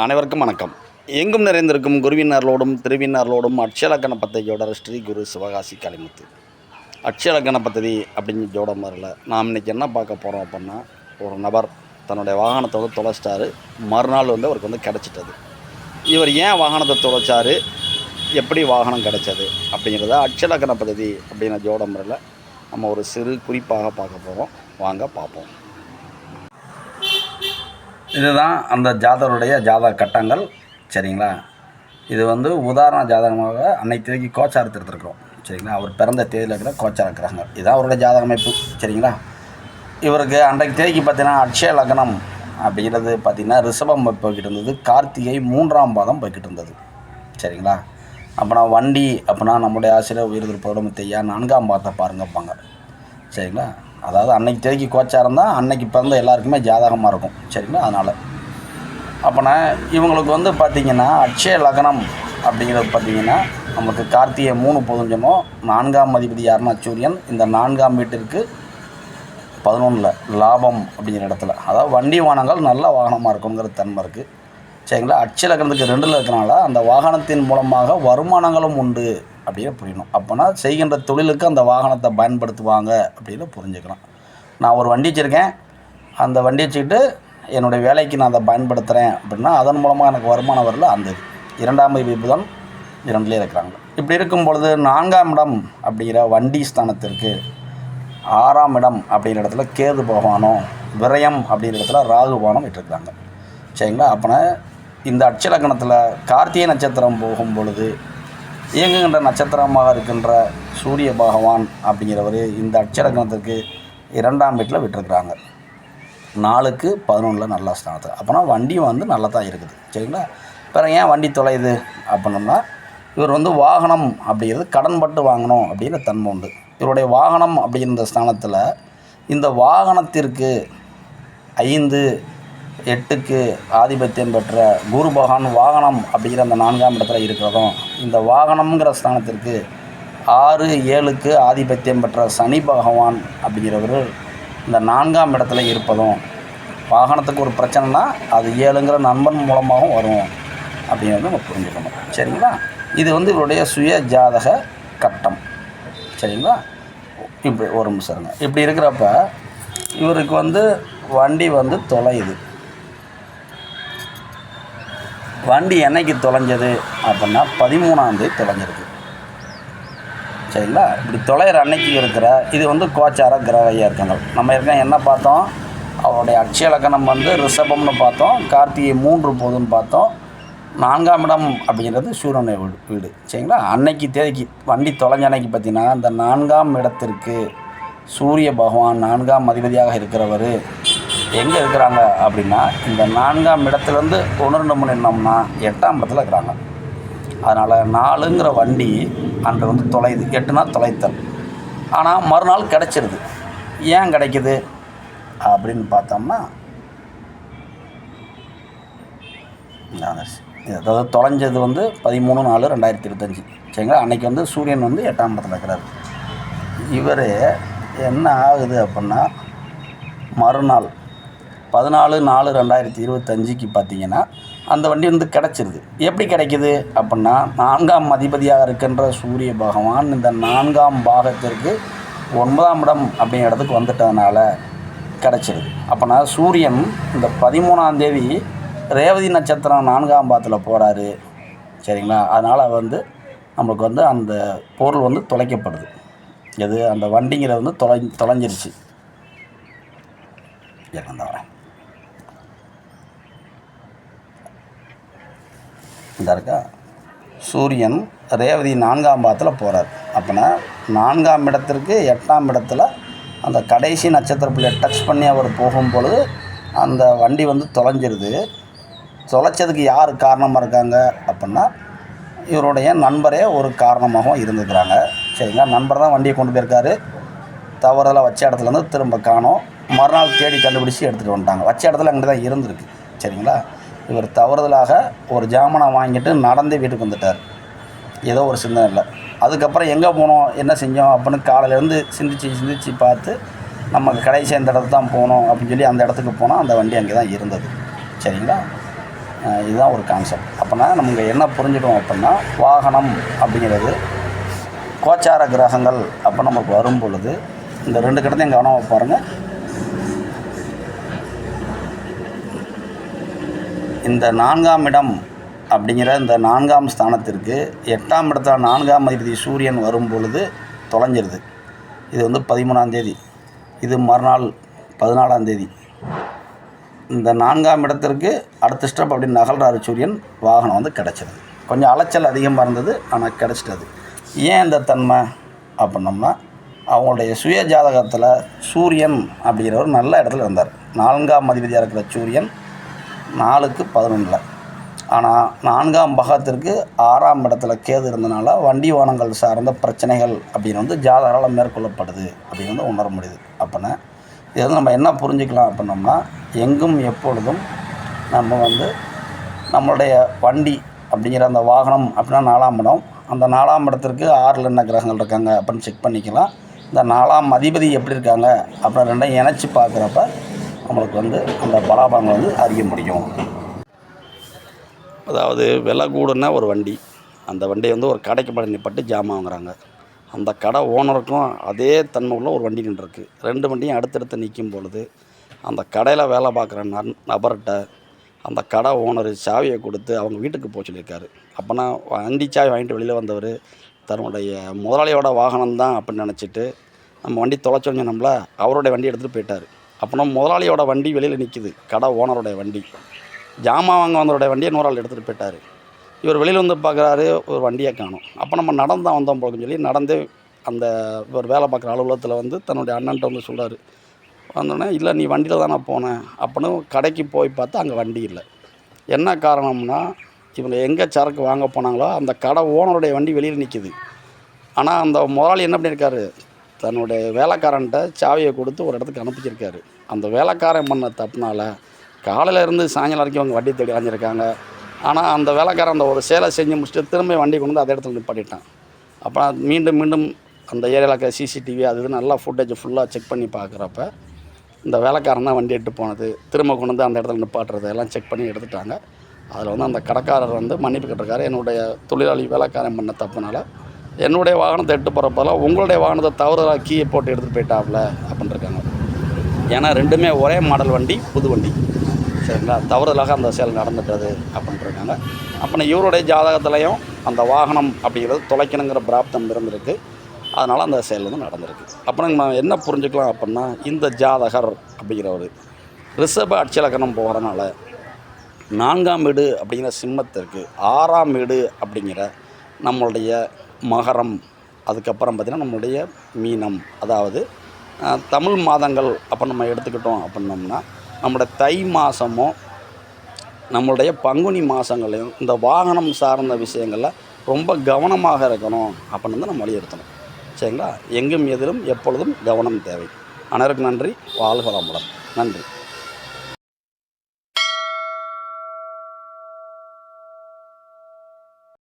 அனைவருக்கும் வணக்கம். எங்கும் நிறைந்திருக்கும் குருவினர்களோடும் திருவினர்களோடும் அட்சலக்கண பத்ததியோட ஸ்ரீ குரு சிவகாசி கலிமுத்து அட்சலக்கண பத்ததி அப்படின்னு ஜோடமரில் நாம் இன்றைக்கி என்ன பார்க்க போகிறோம் அப்படின்னா ஒரு நபர் தன்னுடைய வாகனத்தை வந்து தொலைச்சிட்டாரு. மறுநாள் வந்து அவருக்கு வந்து கிடச்சிட்டது. இவர் ஏன் வாகனத்தை தொலைச்சார்? எப்படி வாகனம் கிடைச்சது? அப்படிங்கிறத அட்சலக்கண பദ്ധதி அப்படிங்கிற முறையில் நம்ம ஒரு சிறு குறிப்பாக பார்க்க போகிறோம் வாங்க பார்ப்போம். இதுதான் அந்த ஜாதகருடைய ஜாதக கட்டங்கள் சரிங்களா? இது வந்து உதாரண ஜாதகமாக அன்னைக்கு தேதிக்கு கோச்சாரத்தை எடுத்துருக்குறோம் சரிங்களா? அவர் பிறந்த தேதியில் இருக்கிற கோச்சார கிரகங்கள் இதுதான் அவருடைய ஜாதக அமைப்பு சரிங்களா? இவருக்கு அன்றைக்கு தேதிக்கு பார்த்தீங்கன்னா அட்சய லக்னம் அப்படிங்கிறது பார்த்திங்கன்னா ரிஷபம் போய்கிட்டு இருந்தது கார்த்திகை மூன்றாம் பாதம் போய்கிட்டு இருந்தது சரிங்களா? அப்படின்னா வண்டி அப்படின்னா நம்முடைய ஆசிரியர் உயிர் பௌடமத்தையா நான்காம் பாதத்தை பாருங்கப்பாங்க சரிங்களா? அதாவது அன்னைக்கு தேதிக்கு கோச்சாரம் தான் அன்னைக்கு பிறந்த எல்லாருக்குமே ஜாதகமாக இருக்கும். சரிங்களா? அதனால். அப்போனா இவங்களுக்கு வந்து பார்த்திங்கன்னா அட்சய லக்னம் அப்படிங்கிறது பார்த்திங்கன்னா நமக்கு கார்த்திகை மூணு போதும் நான்காம் அதிபதி யாருன்னா சூரியன் இந்த நான்காம் வீட்டிற்கு பதினொன்றில் லாபம் அப்படிங்கிற இடத்துல. அதாவது வண்டி வாகனங்கள் நல்ல வாகனமாக இருக்குங்கிற தன்மை இருக்குது சரிங்களா? அட்சய லக்னத்துக்கு ரெண்டில் இருக்கிறனால அந்த வாகனத்தின் மூலமாக வருமானங்களும் உண்டு அப்படின்னு புரியணும். அப்போனா செய்கின்ற தொழிலுக்கு அந்த வாகனத்தை பயன்படுத்துவாங்க அப்படின்னு புரிஞ்சுக்கலாம் நான் ஒரு வண்டி வச்சுருக்கேன். அந்த வண்டி வச்சுக்கிட்டு என்னுடைய வேலைக்கு நான் அதை பயன்படுத்துகிறேன் அப்படின்னா அதன் மூலமாக எனக்கு வருமானம் வரல அந்த இது. இரண்டாம் அதிபதி தான் இரண்டுலேயே இருக்கிறாங்க. இப்படி இருக்கும் பொழுது நான்காம் இடம் அப்படிங்கிற வண்டி ஸ்தானத்திற்கு ஆறாம் இடம் அப்படிங்கிற இடத்துல கேது பகவானும் விரயம் அப்படிங்கிற இடத்துல ராகு பகவானும் விட்டுருக்குறாங்க. சரிங்களா? அப்போனா இந்த அட்சலக்கணத்தில் கார்த்திகை நட்சத்திரம் போகும் பொழுது இயங்குகின்ற நட்சத்திரமாக இருக்கின்ற சூரிய பகவான் அப்படிங்கிறவர் இந்த அட்சலக்கணத்திற்கு இரண்டாம் வீட்டில் விட்டுருக்குறாங்க. நாலுக்கு பதினொன்றில் நல்ல ஸ்தானத்தை. அப்போனா வண்டியும் வந்து நல்லா தான் இருக்குது. சரிங்களா? பிறகு ஏன் வண்டி தொலையுது அப்படின்னோம்னா இவர் வந்து வாகனம் அப்படிங்கிறது கடன்பட்டு வாங்கணும் அப்படிங்கிற தன்மை உண்டு. இவருடைய வாகனம் அப்படிங்கிற ஸ்தானத்தில் இந்த வாகனத்திற்கு ஐந்து எட்டுக்கு ஆதிபத்தியம் பெற்ற குரு பகவான் வாகனம் அப்படிங்கிற அந்த நான்காம் இடத்துல இருக்கிறதும் இந்த வாகனம்ங்கிற ஸ்தானத்திற்கு ஆறு ஏழுக்கு ஆதிபத்தியம் பெற்ற சனி பகவான் அப்படிங்கிறவர் இந்த நான்காம் இடத்துல இருப்பதும் வாகனத்துக்கு ஒரு பிரச்சனைனா அது ஏழுங்கிற நண்பன் மூலமாகவும் வரும் அப்படிங்கிறது நம்ம புரிஞ்சுக்கணும். சரிங்களா? இது வந்து இவருடைய சுய ஜாதக கட்டம். சரிங்களா? இப்படி ஒரு நிமிஷம் இருங்க. இப்படி இருக்கிறப்ப இவருக்கு வந்து வண்டி வந்து தொலையுது. வண்டி என்னைக்கு தொலைஞ்சது அப்படின்னா பதிமூணாந்தேதி தொலைஞ்சிருக்கு. சரிங்களா? இப்படி தொலைகிற அன்னைக்கு இருக்கிற இது வந்து கோச்சார கிரக இயக்கங்கள் நம்ம இருக்க என்ன பார்த்தோம்? அவருடைய அட்சய லக்கணம் வந்து ரிஷபம்னு பார்த்தோம் கார்த்திகை மூன்று போதுன்னு பார்த்தோம் நான்காம் இடம் அப்படிங்கிறது சூரியனுடைய வீடு வீடு. சரிங்களா? அன்னைக்கு தேதிக்கு வண்டி தொலைஞ்ச அன்னைக்கு பார்த்தீங்கன்னா அந்த நான்காம் இடத்திற்கு சூரிய பகவான் நான்காம் அதிபதியாக இருக்கிறவர் எங்கே இருக்கிறாங்க அப்படின்னா இந்த நான்காம் இடத்துலேருந்து ஒன்று ரெண்டு மூணு எட்டாம் இடத்துல இருக்கிறாங்க. அதனால் நாலுங்கிற வண்டி அன்று வந்து தொலையுது எட்டுனா தொலைத்தல். ஆனால் மறுநாள் கிடச்சிருது. ஏன் கிடைக்குது? அப்படின்னு பார்த்தோம்னா அதாவது தொலைஞ்சது வந்து பதிமூணு நாலு ரெண்டாயிரத்தி இருபத்தஞ்சி. சரிங்களா? அன்றைக்கி வந்து சூரியன் வந்து எட்டாம் இடத்துல இருக்கிறாரு. இவர் என்ன ஆகுது அப்படின்னா மறுநாள் பதினாலு நாலு ரெண்டாயிரத்தி இருபத்தஞ்சிக்கு பார்த்தீங்கன்னா அந்த வண்டி வந்து கிடச்சிருது. எப்படி கிடைக்குது அப்படின்னா நான்காம் அதிபதியாக இருக்கின்ற சூரிய பகவான் இந்த நான்காம் பாகத்திற்கு ஒன்பதாம் இடம் அப்படிங்கிற இடத்துக்கு வந்துட்டதுனால கிடச்சிருது. அப்போனா சூரியன் இந்த பதிமூணாம் தேதி ரேவதி நட்சத்திரம் நான்காம் பாத்தில் போகிறாரு சரிங்களா? அதனால் வந்து நம்மளுக்கு வந்து அந்த பொருள் வந்து தொலைக்கப்படுது. எது? அந்த வண்டிங்கிறது வந்து தொலை தொலைஞ்சிருச்சு. இறந்தவரேன் இந்த இருக்கா? சூரியன் ரேவதி நான்காம் பாதத்தில் போகிறார் அப்போனா நான்காம் இடத்திற்கு எட்டாம் இடத்துல அந்த கடைசி நட்சத்திர பிள்ளையை டச் பண்ணி அவர் போகும் பொழுது அந்த வண்டி வந்து தொலைஞ்சிருது. தொலைச்சதுக்கு யார் காரணமாக இருக்காங்க? அப்படின்னா இவருடைய நண்பரே ஒரு காரணமாகவும் இருந்துக்கிறாங்க. சரிங்களா? நண்பர் தான் வண்டியை கொண்டு போயிருக்காரு. தவறுதலாக வச்ச இடத்துலேருந்து திரும்ப காணோம். மறுநாள் தேடி கண்டுபிடிச்சி எடுத்துகிட்டு வந்துட்டாங்க. வச்ச இடத்துல அங்கே தான் இருந்திருக்கு. சரிங்களா? இவர் தவறுதலாக ஒரு ஜாமானை வாங்கிட்டு நடந்து வீட்டுக்கு வந்துட்டார். ஏதோ ஒரு சிந்தனை இல்லை அதுக்கப்புறம் எங்கே போனோம் என்ன செஞ்சோம் அப்படின்னு காலையிலேருந்து சிந்திச்சு சிந்திச்சு பார்த்து நமக்கு கடைசி அந்த இடத்துக்கு தான் போகணும் அப்படின்னு சொல்லி அந்த இடத்துக்கு போனால் அந்த வண்டி அங்கே தான் இருந்தது. சரிங்களா? இதுதான் ஒரு கான்செப்ட் அப்போனா நமக்கு என்ன புரிஞ்சிடும் அப்படின்னா வாகனம் அப்படிங்கிறது கோச்சார கிரகங்கள் அப்போ நமக்கு வரும் பொழுது இந்த ரெண்டு கிட்டத்தையும் கவனமாக பாருங்கள் இந்த நான்காம் இடம் அப்படிங்கிற இந்த நான்காம் ஸ்தானத்திற்கு எட்டாம் இடத்துல நான்காம் அதிபதி சூரியன் வரும் பொழுது தொலைஞ்சிருது. இது வந்து பதிமூணாம் தேதி. இது மறுநாள் பதினாலாம் தேதி. இந்த நான்காம் இடத்திற்கு அடுத்த ஸ்டெப் அப்படின்னு நகல்றாரு சூரியன். வாகனம் வந்து கிடச்சிருது. கொஞ்சம் அலைச்சல் அதிகமாக இருந்தது ஆனால் கிடச்சிட்டது. ஏன் இந்த தன்மை? அப்படின்னோம்னா அவங்களுடைய சுய ஜாதகத்தில் சூரியன் அப்படிங்கிறவர் நல்ல இடத்துல இருந்தார். நான்காம் அதிபதியாக இருக்கிற சூரியன் நாலுக்கு பதினொன்றில். ஆனால் நான்காம் பாகத்திற்கு ஆறாம் இடத்துல கேது இருந்தனால வண்டி வானங்கள் சார்ந்த பிரச்சனைகள் அப்படின்னு வந்து ஜாதகரால் மேற்கொள்ளப்படுது அப்படின்னு வந்து உணர முடியுது. அப்படின்னா இது வந்து நம்ம என்ன புரிஞ்சுக்கலாம் அப்படின்னோம்னா எங்கும் எப்பொழுதும் நம்ம வந்து நம்மளுடைய வண்டி அப்படிங்கிற அந்த வாகனம் அப்படின்னா நாலாம் இடம். அந்த நாலாம் இடத்திற்கு ஆறில் என்ன கிரகங்கள் இருக்காங்க அப்படின்னு செக் பண்ணிக்கலாம். இந்த நாலாம் அதிபதி எப்படி இருக்காங்க அப்படின்னு ரெண்டையும் இணைச்சி பார்க்குறப்ப நம்மளுக்கு வந்து அந்த பலாபலங்கள் வந்து அறிய முடியும். அதாவது விலை கூடுன ஒரு வண்டி. அந்த வண்டியை வந்து ஒரு கடைக்கு படம் நிப்பட்டு ஜாமான் வாங்குறாங்க. அந்த கடை ஓனருக்கும் அதே தன்மை உள்ள ஒரு வண்டி நின்றுருக்கு. ரெண்டு வண்டியும் அடுத்தடுத்து நிற்கும் பொழுது அந்த கடையில் வேலை பார்க்குற நன் நபர்கிட்ட அந்த கடை ஓனர் சாவியை கொடுத்து அவங்க வீட்டுக்கு போக சொல்லியிருக்காரு. அப்போனா வண்டி சாவி வாங்கிட்டு வெளியில் வந்தவர் தன்னுடைய முதலாளியோட வாகனம் தான் அப்படின்னு நினச்சிட்டு நம்ம வண்டி தொலைச்சோன்னு நம்மள அவருடைய வண்டி எடுத்துகிட்டு போயிட்டார். அப்போனா முதலாளியோட வண்டி வெளியில் நிற்கிது கடை ஓனருடைய வண்டி. ஜாமான் வாங்க வந்தவருடைய வண்டியை நூறாள் ஆள் எடுத்துகிட்டு போயிட்டார். இவர் வெளியில் வந்து பார்க்குறாரு ஒரு வண்டியை காணும். அப்போ நம்ம நடந்து தான் வந்தோம் போலன்னு சொல்லி நடந்தே அந்த இவர் வேலை பார்க்குற அலுவலகத்தில் வந்து தன்னுடைய அண்ணன்ட்ட வந்து சொல்கிறாரு வந்தோடனே இல்லை நீ வண்டியில் தானே போனேன். அப்படின்னு கடைக்கு போய் பார்த்தா அங்கே வண்டி இல்லை. என்ன காரணம்னா இவங்க எங்கே சரக்கு வாங்க போனாங்களோ அந்த கடை ஓனருடைய வண்டி வெளியில் நிற்கிது ஆனால் அந்த முதலாளி என்ன பண்ணியிருக்காரு தன்னுடைய வேலைக்காரன்ட்ட சாவியை கொடுத்து ஒரு இடத்துக்கு அனுப்பிச்சிருக்காரு. அந்த வேலைக்காரன் பண்ண தப்புனால காலையில் இருந்து சாயங்காலம் வரைக்கும் அவங்க வண்டி தேடி அலைஞ்சிருக்காங்க. ஆனால் அந்த வேலைக்காரன் அந்த ஒரு சேலை செஞ்சு முடிச்சுட்டு திரும்ப வண்டி கொண்டு வந்து அதே இடத்துல நிப்பாட்டிட்டான். அப்போ மீண்டும் மீண்டும் அந்த ஏரியாவில் இருக்க சிசிடிவி அது இது நல்லா ஃபுட்டேஜ் ஃபுல்லாக செக் பண்ணி பார்க்குறப்ப இந்த வேலைக்காரன் தான் வண்டி எடுத்து போனது. திரும்ப கொண்டு வந்து அந்த இடத்துல நிப்பாட்டுறது எல்லாம் செக் பண்ணி எடுத்துட்டாங்க. அதில் வந்து அந்த கடைக்காரர் வந்து மன்னிப்பு கேட்டிருக்காரு. என்னுடைய தொழிலாளி வேலைக்காரன் பண்ண தப்புனால என்னுடைய வாகனத்தை எட்டு போகிறப்பெல்லாம் உங்களுடைய வாகனத்தை தவறுதலாக கீயை போட்டு எடுத்துகிட்டு போயிட்டாப்ல அப்படின்னு இருக்காங்க ஏன்னா ரெண்டுமே ஒரே மாடல் வண்டி புது வண்டி. சரிங்களா? தவறுதலாக அந்த செயல் நடந்துட்டது அப்படின்ட்டு இருக்காங்க அப்புறம் இவருடைய ஜாதகத்துலேயும் அந்த வாகனம் அப்படிங்கிறது தொலைக்கணுங்கிற பிராப்தம் இருந்திருக்கு. அதனால் அந்த செயல் வந்து நடந்திருக்கு. அப்புறம் நம்ம என்ன புரிஞ்சுக்கலாம் அப்படின்னா இந்த ஜாதகர் அப்படிங்கிறவர் ரிஷப அட்சலக்கணம் போகிறனால நான்காம் வீடு அப்படிங்கிற சிம்மத்திற்கு ஆறாம் வீடு அப்படிங்கிற நம்மளுடைய மகரம் அதுக்கப்புறம் பார்த்திங்கன்னா நம்மளுடைய மீனம். அதாவது தமிழ் மாதங்கள் அப்போ நம்ம எடுத்துக்கிட்டோம் அப்படின்னோம்னா நம்மளோட தை மாதமும் நம்மளுடைய பங்குனி மாதங்களையும் இந்த வாகனம் சார்ந்த விஷயங்களில் ரொம்ப கவனமாக இருக்கணும் அப்படின்னு வந்து நம்ம வலியுறுத்தணும். சரிங்களா? எங்கும் எதிலும் எப்பொழுதும் கவனம் தேவை. அனைவருக்கும் நன்றி. வாழ்க வளமுடன். நன்றி.